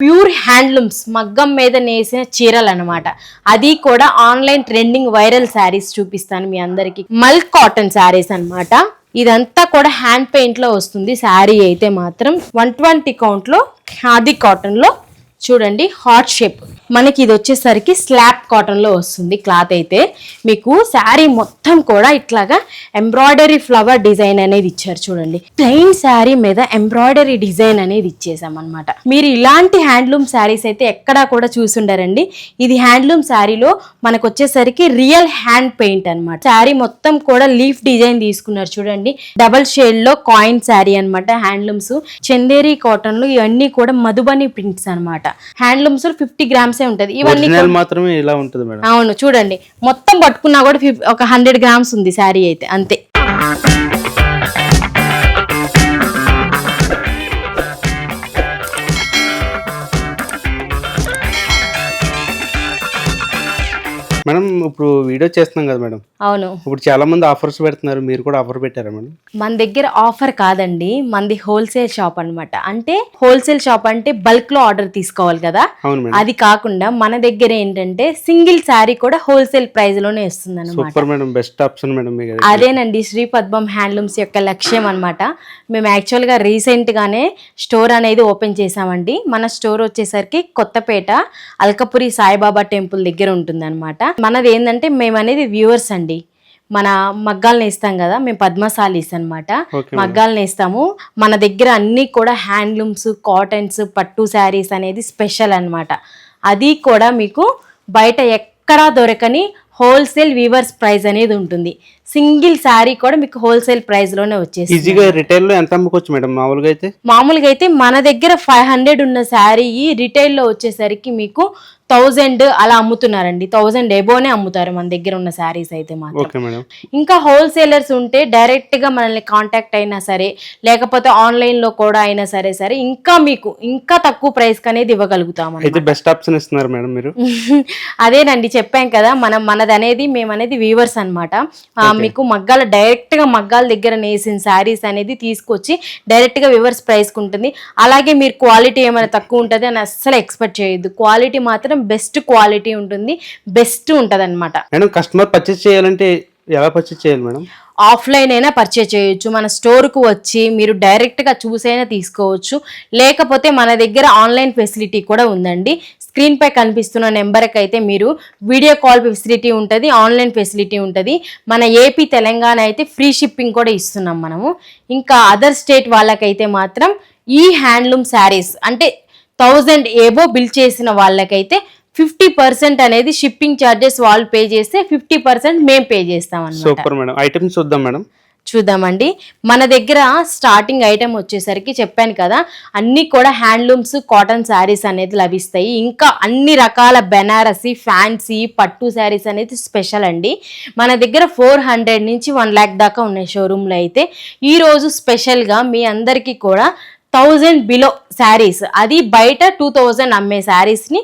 Pure handlooms మగ్గం మీద నేసిన చీరలు అనమాట అది కూడా ఆన్లైన్ ట్రెండింగ్ వైరల్ శారీస్ చూపిస్తాను మీ అందరికి. మల్క్ కాటన్ శారీస్ అనమాట ఇదంతా కూడా హ్యాండ్ పెయింట్లో వస్తుంది. శారీ అయితే మాత్రం వన్ ట్వంటీ కౌంట్లో ఖాదీ కాటన్లో చూడండి హాట్ షేప్. మనకి ఇది వచ్చేసరికి స్లాబ్ కాటన్లో వస్తుంది క్లాత్ అయితే. మీకు శారీ మొత్తం కూడా ఇట్లాగా ఎంబ్రాయిడరీ ఫ్లవర్ డిజైన్ అనేది ఇచ్చారు చూడండి. ప్లెయిన్ శారీ మీద ఎంబ్రాయిడరీ డిజైన్ అనేది ఇచ్చేసాం అనమాట మీరు ఇలాంటి హ్యాండ్లూమ్ శారీస్ అయితే ఎక్కడా కూడా చూసుండరండి. ఇది హ్యాండ్లూమ్ శారీలో మనకు వచ్చేసరికి రియల్ హ్యాండ్ పెయింట్ అన్నమాట. శారీ మొత్తం కూడా లీఫ్ డిజైన్ తీసుకున్నారు చూడండి. డబల్ షేడ్లో కాయిన్ శారీ అనమాట హ్యాండ్లూమ్స్. చందేరి కాటన్లు ఇవన్నీ కూడా మధుబని ప్రింట్స్ అన్నమాట హ్యాండ్లూమ్స్ ఫిఫ్టీ గ్రామ్సే ఉంటది. ఇవన్నీ మాత్రమే ఇలా ఉంటుంది అవును చూడండి. మొత్తం పట్టుకున్నా కూడా ఒక హండ్రెడ్ గ్రామ్స్ ఉంది శారీ అయితే అంతే. ఇప్పుడు వీడియో చేస్తున్నాం కదా మేడం. అవును. ఇప్పుడు చాలా మంది ఆఫర్స్ పెడుతున్నారు. మీరు కూడా ఆఫర్ పెట్టారా మేడం? మన దగ్గర ఆఫర్ కాదండి. మనది హోల్సేల్ షాప్ అన్నమాట. అంటే హోల్సేల్ షాప్ అంటే బల్క్లో ఆర్డర్ తీసుకోవాలి కదా. అది కాకుండా మన దగ్గర ఏంటంటే సింగిల్ శారీ కూడా హోల్సేల్ ప్రైస్లోనే అనమాట super madam. Best option madam. అదేనండి. శ్రీ పద్మం హ్యాండ్లూమ్స్ యొక్క లక్ష్యం అన్నమాట. మేము యాక్చువల్గా రీసెంట్గానే స్టోర్ అనేది ఓపెన్ చేసామండి మన స్టోర్ వచ్చేసరికి కొత్తపేట అల్కపురి సాయిబాబా టెంపుల్ దగ్గర ఉంటుందన్నమాట. మనది ఏంటంటే మేము అనేది వ్యూవర్స్ అండి. మన మగ్గాలు నేస్తాం కదా మేము పద్మశాలీస్ అన్నమాట. ఓకే మగ్గాలు నేస్తాము మన దగ్గర అన్నీ కూడా హ్యాండ్లూమ్స్ కాటన్స్ పట్టు శారీస్ అనేది స్పెషల్ అన్నమాట. అది కూడా మీకు బయట ఎక్కడా దొరకని హోల్సేల్ వీవర్స్ ప్రైస్ అనేది ఉంటుంది. సింగిల్ శారీ కూడా మీకు హోల్సేల్ వచ్చేసి ఈజీగా రిటైల్లో ఎంత అమ్ముకోవచ్చు మేడం? మామూలుగా అయితే? మామూలుగా అయితే మన దగ్గర ఫైవ్ హండ్రెడ్ ఉన్న శారీ రిటైల్లో వచ్చేసరికి మీకు థౌజండ్ అలా అమ్ముతున్నారండి. థౌజండ్ ఎబోనే అమ్ముతారు మన దగ్గర ఉన్న శారీస్ అయితే మాత్రం. ఇంకా హోల్సేలర్స్ ఉంటే డైరెక్ట్గా మనల్ని కాంటాక్ట్ అయినా సరే లేకపోతే ఆన్లైన్లో కూడా అయినా సరే సరే ఇంకా మీకు ఇంకా తక్కువ ప్రైస్ అనేది ఇవ్వగలుగుతాం అయితే బెస్ట్ ఆప్షన్ ఇస్తున్నారు మేడం మీరు? అదేనండి చెప్పాం కదా మనం మనది అనేది మేము అనేది వీవర్స్ అనమాట మీకు మగ్గాల డైరెక్ట్గా మగ్గాల దగ్గర నేసిన శారీస్ అనేది తీసుకొచ్చి డైరెక్ట్గా వివర్స్ ప్రైస్ ఉంటుంది. అలాగే మీరు క్వాలిటీ ఏమైనా తక్కువ ఉంటుంది అని అస్సలు ఎక్స్పెక్ట్ చేయొద్దు. క్వాలిటీ మాత్రం బెస్ట్ క్వాలిటీ ఉంటుంది బెస్ట్ ఉంటుంది మేడం కస్టమర్ పర్చేస్ చేయాలంటే ఎలా పర్చేస్ చేయాలి మేడం? ఆఫ్లైన్ అయినా పర్చేజ్ చేయొచ్చు మన స్టోర్కు వచ్చి మీరు డైరెక్ట్గా చూసైనా తీసుకోవచ్చు లేకపోతే మన దగ్గర ఆన్లైన్ ఫెసిలిటీ కూడా ఉందండి. స్క్రీన్పై కనిపిస్తున్న నెంబర్కి అయితే మీరు వీడియో కాల్ ఫెసిలిటీ ఉంటుంది ఆన్లైన్ ఫెసిలిటీ ఉంటుంది. మన ఏపీ తెలంగాణ అయితే ఫ్రీ షిప్పింగ్ కూడా ఇస్తున్నాం మనము. ఇంకా అదర్ స్టేట్ వాళ్ళకైతే మాత్రం ఈ హ్యాండ్లూమ్ శారీస్ అంటే థౌజండ్ ఏబో బిల్ చేసిన వాళ్ళకైతే ఫిఫ్టీ పర్సెంట్ అనేది షిప్పింగ్ ఛార్జెస్ వాళ్ళు పే చేస్తే ఫిఫ్టీ పర్సెంట్ మేము పే చేస్తాం సూపర్ మేడం. ఐటమ్స్ చూద్దాం మేడం. చూద్దామండి. మన దగ్గర స్టార్టింగ్ ఐటమ్ వచ్చేసరికి చెప్పాను కదా అన్ని కూడా హ్యాండ్లూమ్స్ కాటన్ శారీస్ అనేది లభిస్తాయి. ఇంకా అన్ని రకాల బెనారసి ఫ్యాన్సీ పట్టు శారీస్ అనేది స్పెషల్ అండి. మన దగ్గర ఫోర్ హండ్రెడ్ నుంచి వన్ ల్యాక్ దాకా ఉన్నాయి షోరూంలో అయితే. ఈరోజు స్పెషల్గా మీ అందరికీ కూడా థౌజండ్ బిలో శారీస్ అది బయట టూ థౌజండ్ అమ్మే శారీస్ని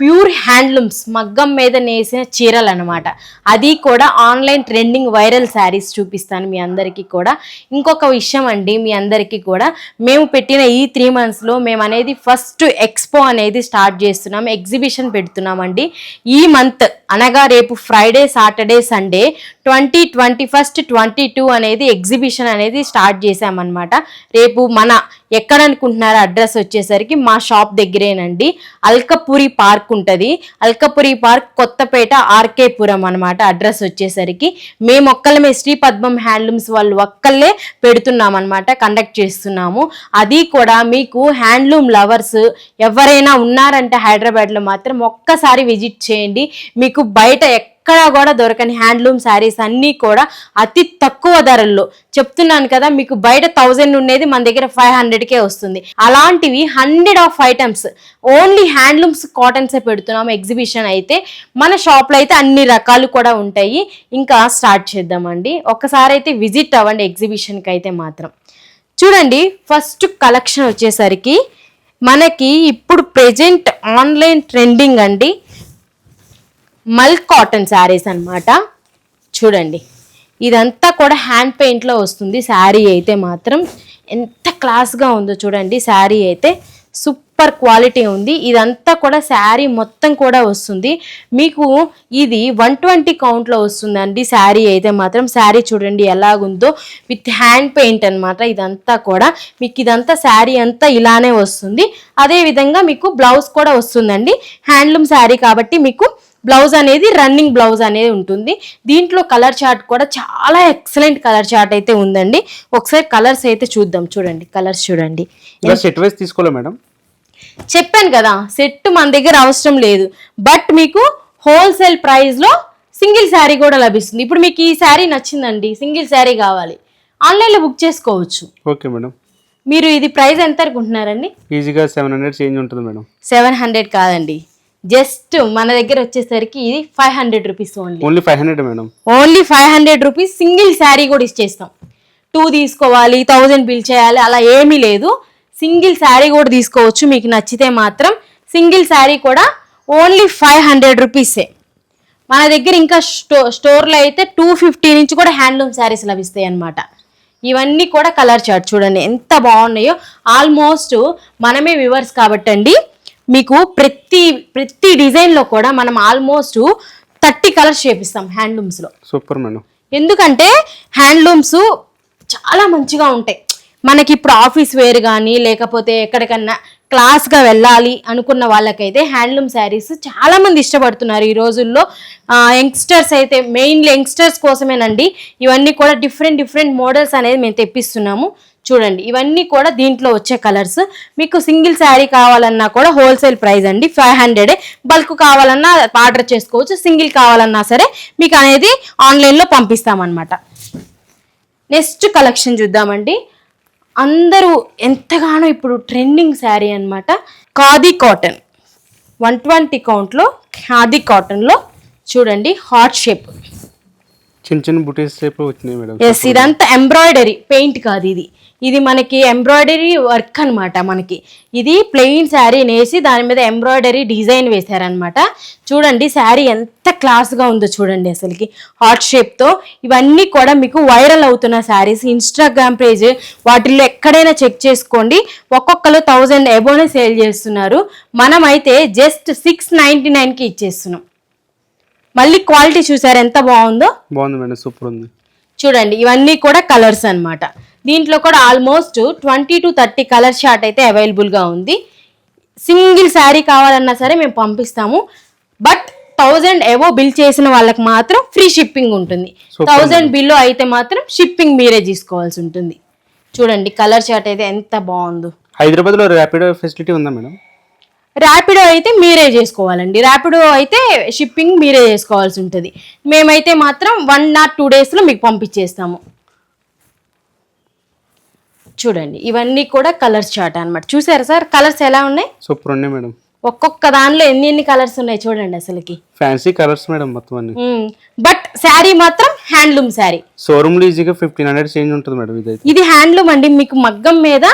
ప్యూర్ హ్యాండ్లూమ్స్ మగ్గం మీద నేసిన చీరలు అనమాట అది కూడా ఆన్లైన్ ట్రెండింగ్ వైరల్ శారీస్ చూపిస్తాను మీ అందరికీ కూడా. ఇంకొక విషయం అండి మీ అందరికీ కూడా. మేము పెట్టిన ఈ త్రీ మంత్స్లో మేము అనేది ఫస్ట్ ఎక్స్పో అనేది స్టార్ట్ చేస్తున్నాం ఎగ్జిబిషన్ పెడుతున్నామండి ఈ మంత్ అనగా రేపు Friday Saturday Sunday twenty twenty first twenty two అనేది ఎగ్జిబిషన్ అనేది స్టార్ట్ చేశామన్నమాట. రేపు మన ఎక్కడ అనుకుంటున్నారో అడ్రస్ వచ్చేసరికి మా షాప్ దగ్గరేనండి. అల్కపురి పార్క్ ఉంటుంది. అల్కపురి పార్క్ కొత్తపేట ఆర్కేపురం అనమాట అడ్రస్ వచ్చేసరికి. మేము ఒక్కళ్ళమే శ్రీ పద్మం హ్యాండ్లూమ్స్ వాళ్ళు ఒక్కళ్ళే పెడుతున్నాం అనమాట కండక్ట్ చేస్తున్నాము. అది కూడా మీకు హ్యాండ్లూమ్ లవర్స్ ఎవరైనా ఉన్నారంటే హైదరాబాద్లో మాత్రం ఒక్కసారి విజిట్ చేయండి. మీకు బయట ఎక్కడా కూడా దొరకని హ్యాండ్లూమ్ శారీస్ అన్నీ కూడా అతి తక్కువ ధరల్లో. చెప్తున్నాను కదా మీకు బయట థౌజండ్ ఉండేది మన దగ్గర ఫైవ్ హండ్రెడ్కే వస్తుంది. అలాంటివి hundred of items only handlooms కాటన్సే పెడుతున్నాము ఎగ్జిబిషన్ అయితే. మన షాప్లో అయితే అన్ని రకాలు కూడా ఉంటాయి. ఇంకా స్టార్ట్ చేద్దామండి. ఒక్కసారి అయితే విజిట్ అవ్వండి ఎగ్జిబిషన్కి అయితే మాత్రం. చూడండి ఫస్ట్ కలెక్షన్ వచ్చేసరికి మనకి ఇప్పుడు ప్రెజెంట్ ఆన్లైన్ ట్రెండింగ్ అండి. మల్క్ కాటన్ శారీస్ అనమాట చూడండి. ఇదంతా కూడా హ్యాండ్ పెయింట్లో వస్తుంది. శారీ అయితే మాత్రం ఎంత క్లాస్గా ఉందో చూడండి. శారీ అయితే సూపర్ క్వాలిటీ ఉంది. ఇదంతా కూడా శారీ మొత్తం కూడా వస్తుంది. మీకు ఇది వన్ ట్వంటీ కౌంట్లో వస్తుందండి. శారీ అయితే మాత్రం శారీ చూడండి ఎలాగుందో. విత్ హ్యాండ్ పెయింట్ అన్నమాట ఇదంతా కూడా. మీకు ఇదంతా శారీ అంతా ఇలానే వస్తుంది. అదే విధంగా మీకు బ్లౌజ్ కూడా వస్తుందండి. హ్యాండ్లూమ్ శారీ కాబట్టి మీకు బ్లౌజ్ అనేది రన్నింగ్ బ్లౌజ్ అనేది ఉంటుంది. దీంట్లో కలర్ చార్ట్ కూడా చాలా ఎక్సలెంట్ కలర్ చార్ట్ అయితే ఉందండి. ఒకసారి కలర్స్ అయితే చూద్దాం. చూడండి కలర్స్ చూడండి. సెట్ వైస్ తీసుకోలే మేడం? చెప్పాను కదా సెట్ మన దగ్గర అవసరం లేదు. బట్ మీకు హోల్సేల్ ప్రైస్లో సింగిల్ శారీ కూడా లభిస్తుంది. ఇప్పుడు మీకు ఈ శారీ నచ్చిందండి సింగిల్ శారీ కావాలి. ఆన్లైన్లో బుక్ చేసుకోవచ్చు. Okay madam. మీరు ఇది ప్రైస్ ఎంత అనుకుంటున్నారండి? ఈజీగా సెవెన్ హండ్రెడ్ చేంజ్ ఉంటుంది మేడం. సెవెన్ హండ్రెడ్ కాదండి. జస్ట్ మన దగ్గర వచ్చేసరికి ఇది five hundred rupees only. Only five hundred madam. Only five hundred rupees single sari కూడా ఇచ్చేస్తాం. టూ తీసుకోవాలి థౌజండ్ బిల్ చేయాలి అలా ఏమీ లేదు. సింగిల్ శారీ కూడా తీసుకోవచ్చు మీకు నచ్చితే మాత్రం. సింగిల్ శారీ కూడా ఓన్లీ ఫైవ్ హండ్రెడ్ రూపీసే. మన దగ్గర ఇంకా స్టో స్టోర్లో అయితే టూ ఫిఫ్టీ నుంచి కూడా హ్యాండ్లూమ్ శారీస్ లభిస్తాయి అన్నమాట. ఇవన్నీ కూడా కలర్ చార్ట్ చూడండి ఎంత బాగున్నాయో. ఆల్మోస్ట్ మనమే వివర్స్ కాబట్టండి. మీకు ప్రతి ప్రతి డిజైన్లో కూడా మనం ఆల్మోస్ట్ థర్టీ కలర్స్ చేపిస్తాం హ్యాండ్లూమ్స్లో. Super madam. ఎందుకంటే హ్యాండ్లూమ్స్ చాలా మంచిగా ఉంటాయి. మనకి ఇప్పుడు ఆఫీస్ వేర్ కానీ లేకపోతే ఎక్కడికన్నా క్లాస్గా వెళ్ళాలి అనుకున్న వాళ్ళకైతే హ్యాండ్లూమ్ శారీస్ చాలా మంది ఇష్టపడుతున్నారు ఈ రోజుల్లో. యంగ్స్టర్స్ అయితే మెయిన్లీ యంగ్స్టర్స్ కోసమేనండి. ఇవన్నీ కూడా డిఫరెంట్ డిఫరెంట్ మోడల్స్ అనేది మేము తెప్పిస్తున్నాము. చూడండి ఇవన్నీ కూడా దీంట్లో వచ్చే కలర్స్. మీకు సింగిల్ శారీ కావాలన్నా కూడా హోల్సేల్ ప్రైస్ అండి. ఫైవ్ హండ్రెడే బల్క్ కావాలన్నా ఆర్డర్ చేసుకోవచ్చు సింగిల్ కావాలన్నా సరే మీకు అనేది ఆన్లైన్లో పంపిస్తామన్నమాట. నెక్స్ట్ కలెక్షన్ చూద్దామండి. అందరూ ఎంతగానో ఇప్పుడు ట్రెండింగ్ శారీ అన్నమాట. ఖాదీ కాటన్. వన్ ట్వంటీ కౌంట్లో ఖాదీ కాటన్లో చూడండి హార్ట్ షేప్. చిన్న చిన్న బుటీస్ టైప్ వచ్చినాయి మేడం. ఎస్ ఇదంతా ఎంబ్రాయిడరీ పెయింట్ కాదు ఇది. ఇది మనకి ఎంబ్రాయిడరీ వర్క్ అన్నమాట మనకి. ఇది ప్లెయిన్ శారీ నేసి దాని మీద ఎంబ్రాయిడరీ డిజైన్ వేశారనమాట చూడండి శారీ ఎంత క్లాస్గా ఉందో చూడండి అసలుకి. హార్ట్ షేప్తో ఇవన్నీ కూడా మీకు వైరల్ అవుతున్న శారీస్ ఇన్స్టాగ్రామ్ పేజ్ వాటిల్లో ఎక్కడైనా చెక్ చేసుకోండి. ఒక్కొక్కరు థౌజండ్ ఎబోనే సేల్ చేస్తున్నారు. మనమైతే జస్ట్ సిక్స్ నైంటీ నైన్కి ఇచ్చేస్తున్నాం. మళ్ళీ క్వాలిటీ చూసారు ఎంత బాగుందో? బాగుంది మేడం సూపర్ ఉంది. చూడండి ఇవన్నీ కూడా కలర్స్ అన్నమాట. దీంట్లో కూడా almost twenty to thirty colour chart అయితే అవైలబుల్గా ఉంది. సింగిల్ శారీ కావాలన్నా సరే మేము పంపిస్తాము. బట్ థౌజండ్ ఏవో బిల్ చేసిన వాళ్ళకి మాత్రం ఫ్రీ షిప్పింగ్ ఉంటుంది. థౌజండ్ బిల్లో అయితే మాత్రం షిప్పింగ్ మీరే తీసుకోవాల్సి ఉంటుంది. చూడండి కలర్ చార్ట్ అయితే ఎంత బాగుందో. హైదరాబాద్లో ర్యాపిడో ఫెసిలిటీ ఉందా మేడం? ర్యాపిడో అయితే మీరే చేసుకోవాలండి. ర్యాపిడో అయితే షిప్పింగ్ మీరే చేసుకోవాల్సి ఉంటుంది. మేమైతే మాత్రం వన్ నాట్ టూ డేస్లో మీకు పంపించేస్తాము. చూడండి ఇవన్నీ కూడా కలర్స్ చార్ట్ అన్నమాట. చూసారా సార్? కలర్స్ ఎలా ఉన్నాయి? సూపర్ ఉన్నాయి మేడం. ఒక్కొక్క దానిలో ఎన్ని ఎన్ని కలర్స్ ఉన్నాయి చూడండి అసలుకి. ఫ్యాన్సీ కలర్స్ మేడం మొత్తం అన్ని. బట్ శారీ మాత్రం హ్యాండ్లూమ్ శారీ షోరూమ్లో ఈజీగా ఫిఫ్టీన్ హండ్రెడ్ చేంజ్ ఉంటుంది మేడం ఇదైతే. ఇది హ్యాండ్లూమ్ అండి. మీకు మగ్గం మీద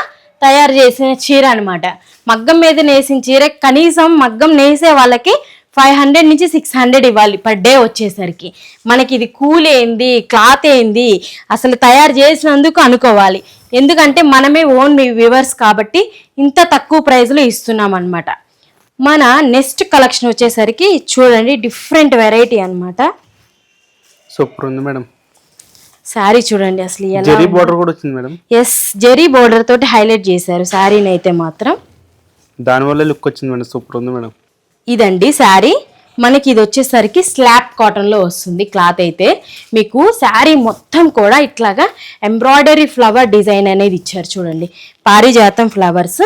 తయారు చేసిన చీర అన్నమాట. మగ్గం మీద నేసిన చీర కనీసం మగ్గం నేసే వాళ్ళకి ఫైవ్ హండ్రెడ్ నుంచి సిక్స్ హండ్రెడ్ ఇవ్వాలి పర్ డే వచ్చేసరికి. మనకి ఇది కూల్ ఏంది క్లాత్ ఏంది? అసలు తయారు చేసినందుకు అనుకోవాలి. ఎందుకంటే మనమే ఓన్ వివర్స్ కాబట్టి ఇంత తక్కువ ప్రైస్లో ఇస్తున్నాం అనమాట మన నెక్స్ట్ కలెక్షన్ వచ్చేసరికి చూడండి డిఫరెంట్ వెరైటీ అన్నమాట. సూపర్ ఉంది మేడం. శారీ చూడండి అసలు జెరీ బార్డర్ కూడా వచ్చింది మేడం. ఎస్ జెరీ బోర్డర్ తోటి హైలైట్ చేశారు శారీని అయితే మాత్రం. దానివల్ల లుక్ వచ్చింది మేడం. సూపర్ ఉంది మేడం. ఇదండి శారీ. మనకి ఇది వచ్చేసరికి స్లాబ్ కాటన్లో వస్తుంది. క్లాత్ అయితే మీకు శారీ మొత్తం కూడా ఇట్లాగా ఎంబ్రాయిడరీ ఫ్లవర్ డిజైన్ అనేది ఇచ్చారు చూడండి. పారిజాతం ఫ్లవర్స్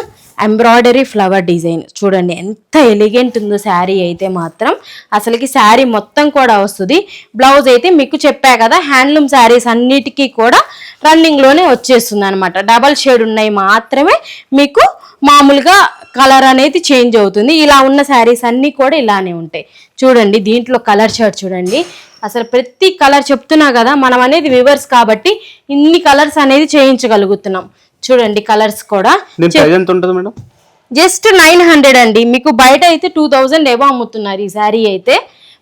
ఎంబ్రాయిడరీ ఫ్లవర్ డిజైన్ చూడండి ఎంత ఎలిగెంట్ ఉందో శారీ అయితే మాత్రం. అసలుకి శారీ మొత్తం కూడా వస్తుంది. బ్లౌజ్ అయితే మీకు చెప్పా కదా హ్యాండ్లూమ్ శారీస్ అన్నిటికీ కూడా రన్నింగ్లోనే వచ్చేస్తుంది అనమాట డబల్ షేడ్ ఉన్నాయి మాత్రమే మీకు మామూలుగా కలర్ అనేది చేంజ్ అవుతుంది. ఇలా ఉన్న శారీస్ అన్నీ కూడా ఇలానే ఉంటాయి. చూడండి దీంట్లో కలర్ షర్ట్ చూడండి. అసలు ప్రతి కలర్ చెప్తున్నా కదా మనం అనేది వివర్స్ కాబట్టి ఇన్ని కలర్స్ అనేది చేయించగలుగుతున్నాం. చూడండి కలర్స్ కూడా. జస్ట్ నైన్ హండ్రెడ్ అండి. మీకు బయట అయితే టూ థౌజండ్ ఏవో అమ్ముతున్నారు ఈ శారీ అయితే.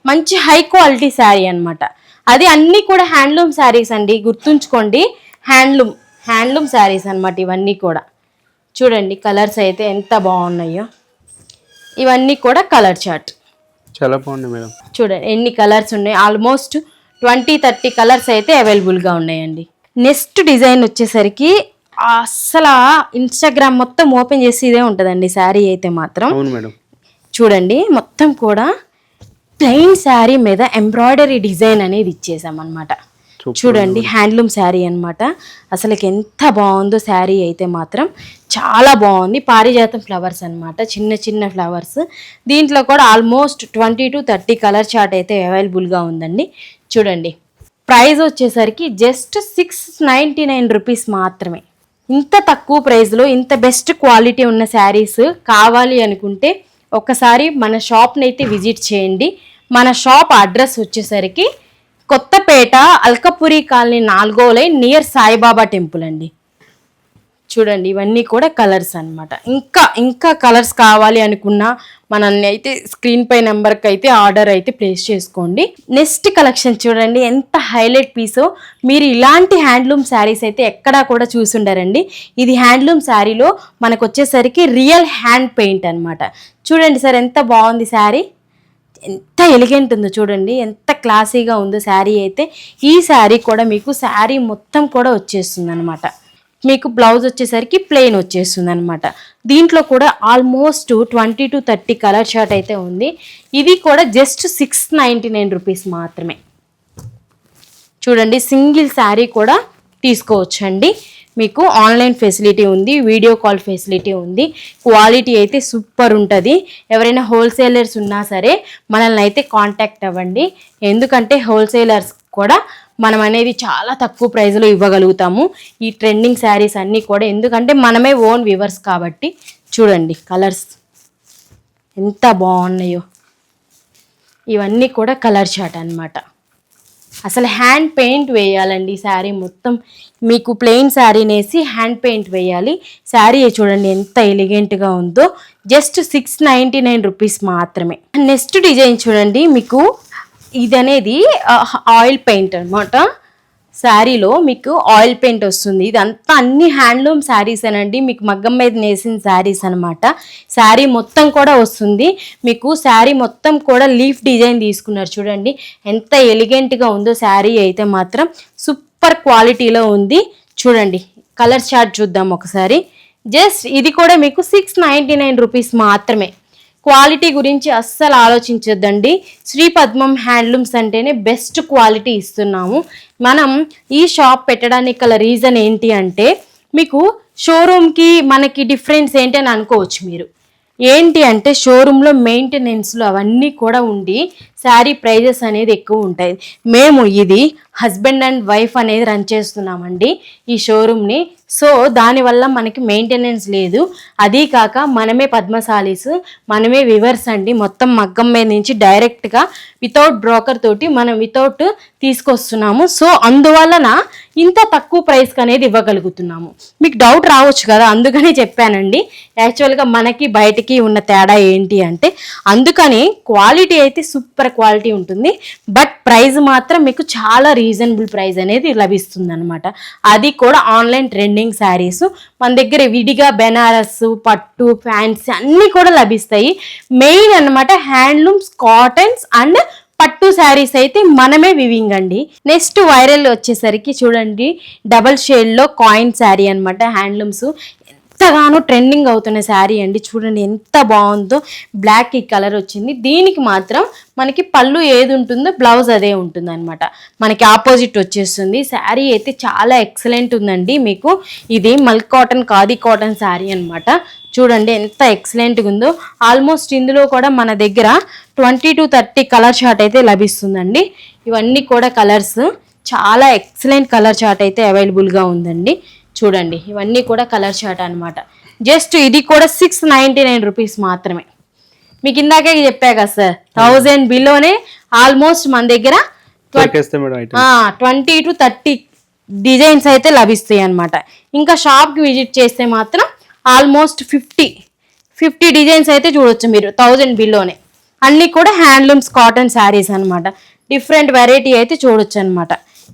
మంచి హై క్వాలిటీ శారీ అన్నమాట. అది అన్నీ కూడా హ్యాండ్లూమ్ శారీస్ అండి. గుర్తుంచుకోండి హ్యాండ్లూమ్ హ్యాండ్లూమ్ శారీస్ అన్నమాట ఇవన్నీ కూడా. చూడండి కలర్స్ అయితే ఎంత బాగున్నాయో. ఇవన్నీ కూడా కలర్ చార్ట్. చాలా బాగుంది మేడం. చూడండి ఎన్ని కలర్స్ ఉన్నాయి. ఆల్మోస్ట్ ట్వంటీ థర్టీ కలర్స్ అయితే అవైలబుల్గా ఉన్నాయండి. నెక్స్ట్ డిజైన్ వచ్చేసరికి అస్సలు ఇన్స్టాగ్రామ్ మొత్తం ఓపెన్ చేసి ఇదే ఉంటుందండి శారీ అయితే మాత్రం. అవును మేడం. చూడండి మొత్తం కూడా ప్లెయిన్ శారీ మీద ఎంబ్రాయిడరీ డిజైన్ అనేది ఇచ్చేసాం అనమాట. చూడండి హ్యాండ్లూమ్ శారీ అన్నమాట. అసలుకి ఎంత బాగుందో శారీ అయితే మాత్రం చాలా బాగుంది. పారిజాతం ఫ్లవర్స్ అన్నమాట. చిన్న చిన్న ఫ్లవర్స్. దీంట్లో కూడా almost twenty to thirty colour chart అయితే అవైలబుల్గా ఉందండి. చూడండి. ప్రైస్ వచ్చేసరికి just six ninety nine rupees మాత్రమే. ఇంత తక్కువ ప్రైస్లో ఇంత బెస్ట్ క్వాలిటీ ఉన్న శారీస్ కావాలి అనుకుంటే ఒకసారి మన షాప్ని అయితే విజిట్ చేయండి. మన షాప్ అడ్రస్ వచ్చేసరికి కొత్తపేట అల్కపురి కాలనీ నాలుగో లైన్ నియర్ సాయిబాబా టెంపుల్ అండి. చూడండి ఇవన్నీ కూడా కలర్స్ అన్నమాట. ఇంకా ఇంకా కలర్స్ కావాలి అనుకున్నా మనల్ని అయితే స్క్రీన్ పై నెంబర్కి అయితే ఆర్డర్ అయితే ప్లేస్ చేసుకోండి. నెక్స్ట్ కలెక్షన్ చూడండి ఎంత హైలైట్ పీసో. మీరు ఇలాంటి హ్యాండ్లూమ్ శారీస్ అయితే ఎక్కడా కూడా చూసుండరండి. ఇది హ్యాండ్లూమ్ శారీలో మనకు వచ్చేసరికి రియల్ హ్యాండ్ పెయింట్ అన్నమాట. చూడండి సార్ ఎంత బాగుంది శారీ. ఎంత ఎలిగెంట్ ఉందో చూడండి ఎంత క్లాసీగా ఉందో శారీ అయితే. ఈ శారీ కూడా మీకు శారీ మొత్తం కూడా వచ్చేస్తుంది అనమాట మీకు బ్లౌజ్ వచ్చేసరికి ప్లెయిన్ వచ్చేస్తుంది అనమాట దీంట్లో కూడా almost twenty to thirty colour chart అయితే ఉంది. ఇది కూడా just six ninety nine rupees మాత్రమే. చూడండి సింగిల్ శారీ కూడా తీసుకోవచ్చండి. మీకు ఆన్లైన్ ఫెసిలిటీ ఉంది వీడియో కాల్ ఫెసిలిటీ ఉంది. క్వాలిటీ అయితే సూపర్ ఉంటుంది. ఎవరైనా హోల్సేలర్స్ ఉన్నా సరే మనల్ని అయితే కాంటాక్ట్ అవ్వండి. ఎందుకంటే హోల్సేలర్స్ కూడా మనం అనేది చాలా తక్కువ ప్రైస్లో ఇవ్వగలుగుతాము. ఈ ట్రెండింగ్ శారీస్ అన్నీ కూడా. ఎందుకంటే మనమే ఓన్ వివర్స్ కాబట్టి. చూడండి కలర్స్ ఎంత బాగున్నాయో. ఇవన్నీ కూడా కలర్ షార్ట్ అన్నమాట. అసలు హ్యాండ్ పెయింట్ వేయాలండి శారీ మొత్తం. మీకు ప్లెయిన్ శారీని వేసి హ్యాండ్ పెయింట్ వేయాలి. శారీ చూడండి ఎంత ఎలిగెంట్గా ఉందో. Just six ninety nine rupees మాత్రమే. నెక్స్ట్ డిజైన్ చూడండి. మీకు ఇది అనేది ఆయిల్ పెయింట్ అనమాట శారీలో మీకు ఆయిల్ పెయింట్ వస్తుంది. ఇదంతా అన్ని హ్యాండ్లూమ్ శారీస్ అనండి. మీకు మగ్గం మీద నేసిన శారీస్ అనమాట శారీ మొత్తం కూడా వస్తుంది. మీకు శారీ మొత్తం కూడా లీఫ్ డిజైన్ తీసుకున్నారు చూడండి. ఎంత ఎలిగెంట్గా ఉందో శారీ అయితే మాత్రం సూపర్ క్వాలిటీలో ఉంది. చూడండి కలర్ చార్ట్ చూద్దాం ఒకసారి. జస్ట్ ఇది కూడా మీకు సిక్స్ నైంటీ నైన్ రూపీస్ మాత్రమే. క్వాలిటీ గురించి అస్సలు ఆలోచించొద్దండి. శ్రీ పద్మం హ్యాండ్లూమ్స్ అంటేనే బెస్ట్ క్వాలిటీ ఇస్తున్నాము. మనం ఈ షాప్ పెట్టడానికి గల రీజన్ ఏంటి అంటే మీకు షోరూమ్కి మనకి డిఫరెన్స్ ఏంటి అని అనుకోవచ్చు మీరు. ఏంటి అంటే షోరూంలో మెయింటెనెన్స్లు అవన్నీ కూడా ఉండి శారీ ప్రైజెస్ అనేది ఎక్కువ ఉంటాయి. మేము ఇది హస్బెండ్ అండ్ వైఫ్ అనేది రన్ చేస్తున్నామండి ఈ షోరూమ్ని. సో దానివల్ల మనకి మెయింటెనెన్స్ లేదు. అదీ కాక మనమే పద్మశాలీస్ మనమే వివర్స్ అండి. మొత్తం మగ్గం మీద నుంచి డైరెక్ట్గా వితౌట్ బ్రోకర్ తోటి మనం వితౌట్ తీసుకొస్తున్నాము. సో అందువలన ఇంత తక్కువ ప్రైస్కి అనేది ఇవ్వగలుగుతున్నాము. మీకు డౌట్ రావచ్చు కదా అందుకని చెప్పానండి. యాక్చువల్గా మనకి బయటికి ఉన్న తేడా ఏంటి అంటే అందుకని క్వాలిటీ అయితే సూపర్ క్వాలిటీ ఉంటుంది. బట్ ప్రైస్ మాత్రం మీకు చాలా రీజనబుల్ ప్రైస్ అనేది లభిస్తుంది అనమాట అది కూడా ఆన్లైన్ ట్రెండింగ్ శారీస్. మన దగ్గర విడిగా బెనారస్ పట్టు ఫ్యాన్సీ అన్నీ కూడా లభిస్తాయి. మెయిన్ అన్నమాట హ్యాండ్లూమ్స్ కాటన్స్ అండ్ పట్టు శారీస్ అయితే మనమే వివింగ్ అండి. నెక్స్ట్ వైరల్ వచ్చేసరికి చూడండి డబల్ షేడ్లో కాయిన్ శారీ అనమాట హ్యాండ్లూమ్స్. ఎంతగానో ట్రెండింగ్ అవుతున్న శారీ అండి. చూడండి ఎంత బాగుందో. బ్లాక్ ఈ కలర్ వచ్చింది. దీనికి మాత్రం మనకి పళ్ళు ఏది ఉంటుందో బ్లౌజ్ అదే ఉంటుంది అనమాట మనకి ఆపోజిట్ వచ్చేస్తుంది. శారీ అయితే చాలా ఎక్సలెంట్ ఉందండి మీకు. ఇది మల్క్ కాటన్ కాది కాటన్ శారీ అన్నమాట. చూడండి ఎంత ఎక్సలెంట్గా ఉందో. ఆల్మోస్ట్ ఇందులో కూడా మన దగ్గర twenty to thirty colour chart అయితే లభిస్తుందండి. ఇవన్నీ కూడా కలర్స్. చాలా ఎక్సలెంట్ కలర్ చార్ట్ అయితే అవైలబుల్గా ఉందండి. చూడండి ఇవన్నీ కూడా కలర్ చార్ట్ అన్నమాట. జస్ట్ ఇది కూడా సిక్స్ నైంటీ నైన్ రూపీస్ మాత్రమే. మీకు ఇందాకే చెప్పా కదా సార్ థౌజండ్ బిలోనే ఆల్మోస్ట్ మన దగ్గర ట్వంటీ టు థర్టీ డిజైన్స్ అయితే లభిస్తాయి అన్నమాట. ఇంకా షాప్కి విజిట్ చేస్తే మాత్రం ఆల్మోస్ట్ ఫిఫ్టీ ఫిఫ్టీ డిజైన్స్ అయితే చూడొచ్చు మీరు థౌజండ్ బిల్లోనే అన్నీ కూడా హ్యాండ్లూమ్స్ కాటన్ శారీస్ అన్నమాట. డిఫరెంట్ వెరైటీ అయితే చూడొచ్చు అనమాట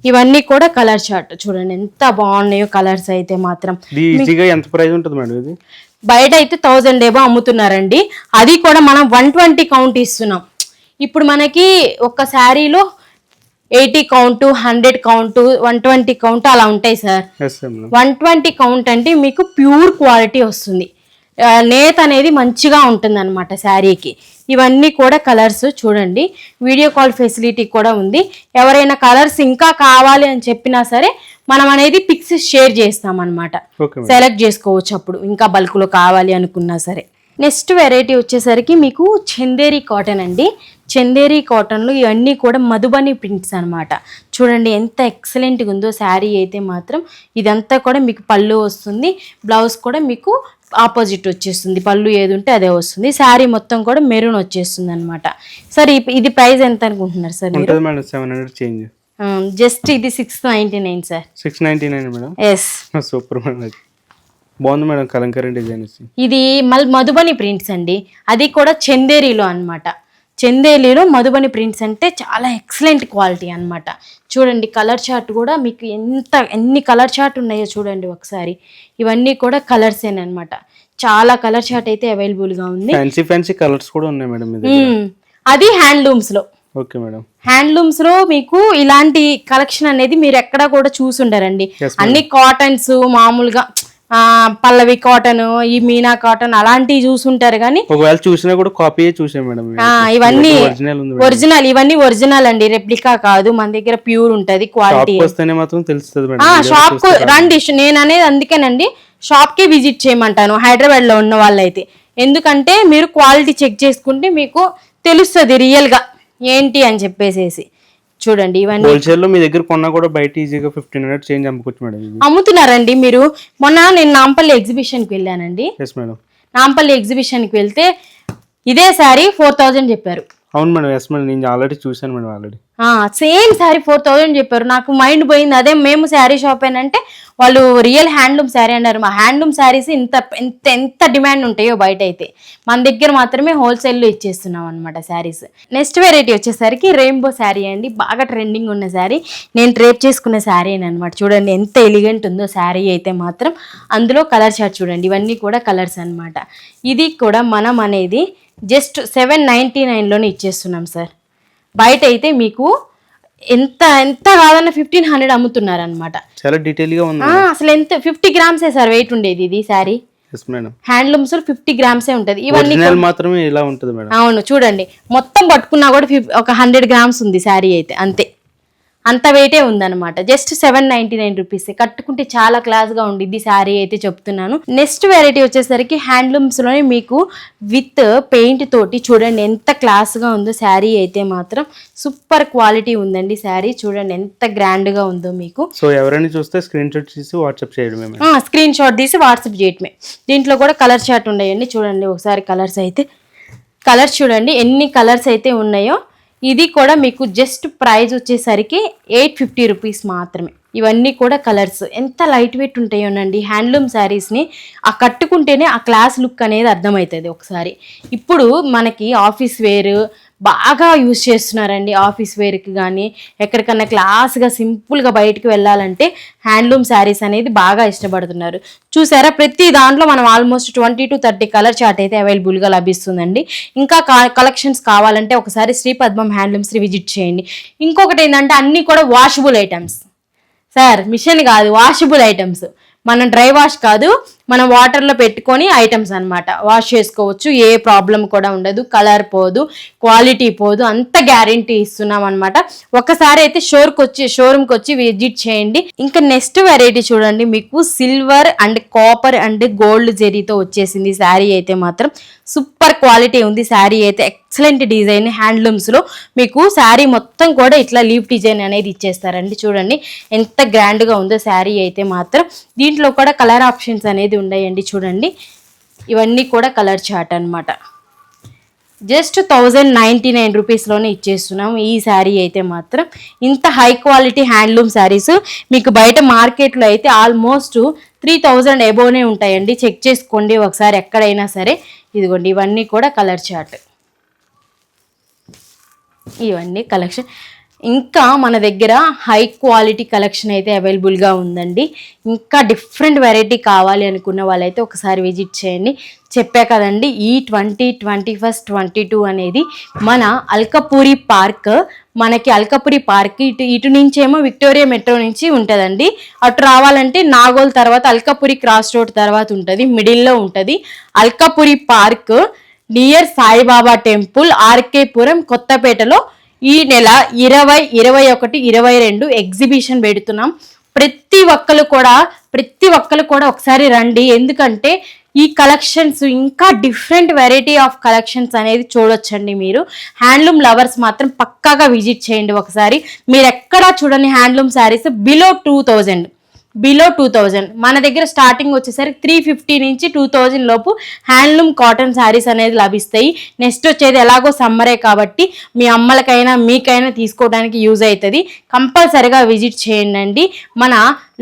ఇవన్నీ కూడా కలర్ చార్ట్ చూడండి ఎంత బాగున్నాయో కలర్స్ అయితే మాత్రం. ఎంత ప్రైస్ ఉంటుంది మేడం ఇది? బయట అయితే థౌజండ్ ఏమో అమ్ముతున్నారండి. అది కూడా మనం వన్ ట్వంటీ కౌంట్ ఇస్తున్నాం. ఇప్పుడు మనకి ఒక శారీలో eighty count hundred count one twenty count అలా ఉంటాయి సార్ వన్ ట్వంటీ కౌంట్ అంటే మీకు ప్యూర్ క్వాలిటీ వస్తుంది. నేత అనేది మంచిగా ఉంటుంది అనమాట శారీకి. ఇవన్నీ కూడా కలర్స్ చూడండి. వీడియో కాల్ ఫెసిలిటీ కూడా ఉంది. ఎవరైనా కలర్స్ ఇంకా కావాలి అని చెప్పినా సరే మనం అనేది పిక్స్ షేర్ చేస్తాం అనమాట సెలెక్ట్ చేసుకోవచ్చు అప్పుడు. ఇంకా బల్క్లో కావాలి అనుకున్నా సరే. నెక్స్ట్ వెరైటీ వచ్చేసరికి మీకు చందేరి కాటన్ అండి. చందేరి కాటన్లో ఇవన్నీ కూడా మధుబని ప్రింట్స్ అన్నమాట. చూడండి ఎంత ఎక్సలెంట్గా ఉందో శారీ అయితే మాత్రం ఇదంతా కూడా మీకు పళ్ళు వస్తుంది. బ్లౌజ్ కూడా మీకు ఆపోజిట్ వచ్చేస్తుంది పళ్ళు ఏది ఉంటే అదే వస్తుంది. శారీ మొత్తం కూడా మెరూన్ వచ్చేస్తుంది అనమాట సార్ ఇది ప్రైస్ ఎంత అనుకుంటున్నారు సార్ మీరు? ఉంటుంది madam seven hundred change. Just ఇది six ninety nine sir. Six ninety nine madam? Yes super madam బాగుంది మేడం కలంకరీ డిజైన్ ఇది మల్ మధుబని ప్రింట్స్ అండి. అది కూడా చందేరిలో అన్నమాట. చందేరిలో మధుబని ప్రింట్స్ అంటే చాలా ఎక్సలెంట్ క్వాలిటీ అన్నమాట. చూడండి కలర్ చార్ట్ కూడా మీకు ఎంత ఎన్ని కలర్ చార్ట్ ఉన్నాయో చూడండి ఒకసారి. ఇవన్నీ కూడా కలర్సేనమాట చాలా కలర్ చార్ట్ అయితే అవైలబుల్గా ఉంది. ఫ్యాన్సీ ఫ్యాన్సీ కలర్స్ కూడా ఉన్నాయి మేడం. అది హ్యాండ్లూమ్స్లో ఓకే మేడం. హ్యాండ్లూమ్స్లో మీకు ఇలాంటి కలెక్షన్ అనేది మీరు ఎక్కడ కూడా చూసుండరండి. Yes, అన్ని కాటన్స్ మామూలుగా పల్లవి కాటన్ ఈ మీనా కాటన్ అలాంటివి చూసుంటారు కానీ ఒకవేళ చూసినా కూడా కాపీ చూసాం మేడం. ఆ, ఇవన్నీ ఒరిజినల్ ఇవన్నీ ఒరిజినల్ అండి. రెప్లికా కాదు. మన దగ్గర ప్యూర్ ఉంటది క్వాలిటీ వస్తేనే మాత్రం తెలుస్తుంది షాప్కు చూస్తే రండి. నేను అనేది అందుకేనండి షాప్కి విజిట్ చేయమంటాను. హైదరాబాద్లో ఉన్న వాళ్ళైతే. ఎందుకంటే మీరు క్వాలిటీ చెక్ చేసుకుంటే మీకు తెలుస్తుంది రియల్గా. ఏంటి అని చెప్పేసేసి. చూడండి ఇవన్నీ హోల్సేల్లో మీ దగ్గర కొన్నా కూడా బయట ఈజీగా ఫిఫ్టీన్ హండ్రెడ్ చేంజ్ అమ్ముకోవచ్చు మేడం అమ్ముతున్నారండి మీరు. మొన్న నేను నాంపల్లి ఎగ్జిబిషన్కి వెళ్ళానండి. ఎస్ మేడం నాంపల్లి ఎగ్జిబిషన్కి వెళ్తే ఇదే శారీ ఫోర్ థౌజండ్ చెప్పారు. అవును మేడం ఎస్ మేడం నేను ఆల్రెడీ చూశాను madam already same sari four thousand చెప్పారు. నాకు మైండ్ పోయింది. అదే మేము శారీ షాప్ అంటే వాళ్ళు రియల్ హ్యాండ్లూమ్ శారీ అన్నారు. మా హ్యాండ్లూమ్ శారీస్ ఇంత ఎంత ఎంత డిమాండ్ ఉంటాయో బయట అయితే మన దగ్గర మాత్రమే హోల్సేల్లో ఇచ్చేస్తున్నాం అనమాట శారీస్ నెక్స్ట్ వెరైటీ వచ్చేసరికి రెయిన్బో శారీ అండి. బాగా ట్రెండింగ్ ఉన్న శారీ నేను ట్రేప్ చేసుకున్న శారీ అనమాట చూడండి ఎంత ఎలిగెంట్ ఉందో శారీ అయితే మాత్రం. అందులో కలర్ షార్ట్ చూడండి. ఇవన్నీ కూడా కలర్స్ అనమాట ఇది కూడా మనం అనేది జస్ట్ సెవెన్ నైంటీ నైన్లోనే ఇచ్చేస్తున్నాం సార్. బయట అయితే మీకు ఎంత ఎంత కాదన్న ఫిఫ్టీన్ హండ్రెడ్ అమ్ముతున్నారు అనమాట చాలా డీటెయిల్గా ఉంది అసలు ఎంత ఫిఫ్టీ గ్రామ్సే సార్ వెయిట్ ఉండేది ఇది మేడం. హ్యాండ్లూమ్స్ ఫిఫ్టీ గ్రామ్సే ఉంటుంది. ఇవన్నీ మాత్రమే ఇలా ఉంటుంది అవును చూడండి. మొత్తం పట్టుకున్నా కూడా ఒక హండ్రెడ్ గ్రామ్స్ ఉంది శారీ అయితే అంతే. అంత వెయిటే ఉందన్నమాట. Just seven ninety nine rupees కట్టుకుంటే చాలా క్లాస్గా ఉండిద్ది శారీ అయితే చెప్తున్నాను. నెక్స్ట్ వెరైటీ వచ్చేసరికి హ్యాండ్లూమ్స్లోనే మీకు విత్ పెయింట్ తోటి చూడండి ఎంత క్లాస్గా ఉందో శారీ అయితే మాత్రం సూపర్ క్వాలిటీ ఉందండి శారీ చూడండి ఎంత గ్రాండ్గా ఉందో మీకు. సో ఎవరైనా చూస్తే స్క్రీన్ షాట్ తీసి వాట్సాప్ చేయడమే స్క్రీన్ షాట్ తీసి వాట్సాప్ చేయటమే. దీంట్లో కూడా కలర్ షాట్ ఉన్నాయండి. చూడండి ఒకసారి కలర్స్ అయితే. కలర్స్ చూడండి ఎన్ని కలర్స్ అయితే ఉన్నాయో. ఇది కూడా మీకు జస్ట్ ప్రైజ్ వచ్చేసరికి ఎయిట్ ఫిఫ్టీ రూపీస్ మాత్రమే. ఇవన్నీ కూడా కలర్స్ ఎంత లైట్ వెయిట్ ఉంటాయోనండి హ్యాండ్లూమ్ శారీస్ని ఆ కట్టుకుంటేనే ఆ క్లాస్ లుక్ అనేది అర్థమవుతుంది ఒకసారి. ఇప్పుడు మనకి ఆఫీస్ వేరు బాగా యూజ్ చేస్తున్నారండి ఆఫీస్ వేర్కి కానీ ఎక్కడికన్నా క్లాస్గా సింపుల్గా బయటికి వెళ్ళాలంటే హ్యాండ్లూమ్ శారీస్ అనేది బాగా ఇష్టపడుతున్నారు. చూసారా? ప్రతి దాంట్లో మనం almost twenty two thirty colour chart అయితే అవైలబుల్గా లభిస్తుందండి. ఇంకా కలెక్షన్స్ కావాలంటే ఒకసారి శ్రీ పద్మం హ్యాండ్లూమ్స్ని విజిట్ చేయండి. ఇంకొకటి ఏంటంటే అన్నీ కూడా వాషబుల్ ఐటమ్స్ సార్ మిషన్ కాదు వాషబుల్ ఐటమ్స్ మనం డ్రై వాష్ కాదు మనం వాటర్లో పెట్టుకొని ఐటమ్స్ అన్నమాట. వాష్ చేసుకోవచ్చు ఏ ప్రాబ్లం కూడా ఉండదు కలర్ పోదు క్వాలిటీ పోదు అంత గ్యారంటీ ఇస్తున్నాం అనమాట ఒకసారి అయితే షోర్కి వచ్చి షోరూమ్కి వచ్చి విజిట్ చేయండి. ఇంకా నెక్స్ట్ వెరైటీ చూడండి మీకు silver and copper and gold జెరీతో వచ్చేసింది శారీ అయితే మాత్రం. సూపర్ క్వాలిటీ ఉంది శారీ అయితే ఎక్సలెంట్ డిజైన్ హ్యాండ్లూమ్స్లో మీకు శారీ మొత్తం కూడా ఇట్లా లీఫ్ డిజైన్ అనేది ఇచ్చేస్తారండి చూడండి. ఎంత గ్రాండ్గా ఉందో శారీ అయితే మాత్రం. దీంట్లో కూడా కలర్ ఆప్షన్స్ అనేది ఉన్నాయండి చూడండి. ఇవన్నీ కూడా కలర్ చార్ట్ అనమాట జస్ట్ థౌజండ్ నైంటీ నైన్ రూపీస్లోనే ఇచ్చేస్తున్నాం ఈ శారీ అయితే మాత్రం. ఇంత హై క్వాలిటీ హ్యాండ్లూమ్ శారీస్ మీకు బయట మార్కెట్లో అయితే ఆల్మోస్ట్ త్రీ థౌజండ్ ఎబోనే ఉంటాయండి. చెక్ చేసుకోండి ఒకసారి ఎక్కడైనా సరే. ఇదిగోండి ఇవన్నీ కూడా కలర్ చార్ట్. ఇవన్నీ కలెక్షన్. ఇంకా మన దగ్గర హై క్వాలిటీ కలెక్షన్ అయితే అవైలబుల్గా ఉందండి. ఇంకా డిఫరెంట్ వెరైటీ కావాలి అనుకున్న వాళ్ళైతే ఒకసారి విజిట్ చేయండి. చెప్పా కదండి ఈ twenty twenty first twenty two అనేది మన అల్కపూరి పార్క్ మనకి అల్కపురి పార్క్ ఇటు ఇటు నుంచేమో విక్టోరియా మెట్రో నుంచి ఉంటుందండి. అటు రావాలంటే నాగోల్ తర్వాత అల్కపురి క్రాస్ రోడ్ తర్వాత ఉంటుంది మిడిల్లో ఉంటుంది. Alkapuri park near Saibaba temple RK Puram కొత్తపేటలో ఈ నెల ఇరవై ఇరవై ఒకటి ఇరవై రెండు ఎగ్జిబిషన్ పెడుతున్నాం. ప్రతి ఒక్కరు కూడా ప్రతి ఒక్కరు కూడా ఒకసారి రండి. ఎందుకంటే ఈ కలెక్షన్స్ ఇంకా డిఫరెంట్ వెరైటీ ఆఫ్ కలెక్షన్స్ అనేది చూడొచ్చండి మీరు. హ్యాండ్లూమ్ లవర్స్ మాత్రం పక్కాగా విజిట్ చేయండి ఒకసారి. మీరు ఎక్కడా చూడని handloom saris below two thousand. Below two thousand మన దగ్గర స్టార్టింగ్ వచ్చేసరికి త్రీ ఫిఫ్టీ నుంచి టూ థౌజండ్ లోపు హ్యాండ్లూమ్ కాటన్ శారీస్ అనేది లభిస్తాయి. నెక్స్ట్ వచ్చేది ఎలాగో సమ్మరే కాబట్టి మీ అమ్మలకైనా మీకైనా తీసుకోవడానికి యూజ్ అవుతుంది. కంపల్సరిగా విజిట్ చేయండి మన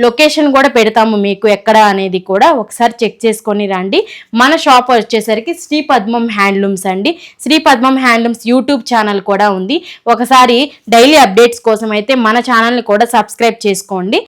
లొకేషన్ కూడా పెడతాము మీకు ఎక్కడ అనేది కూడా. ఒకసారి చెక్ చేసుకొని రండి. మన షాప్ వచ్చేసరికి శ్రీ పద్మం హ్యాండ్లూమ్స్ అండి. శ్రీ పద్మం హ్యాండ్లూమ్స్ యూట్యూబ్ ఛానల్ కూడా ఉంది. ఒకసారి డైలీ అప్డేట్స్ కోసం అయితే మన ఛానల్ని కూడా సబ్స్క్రైబ్ చేసుకోండి.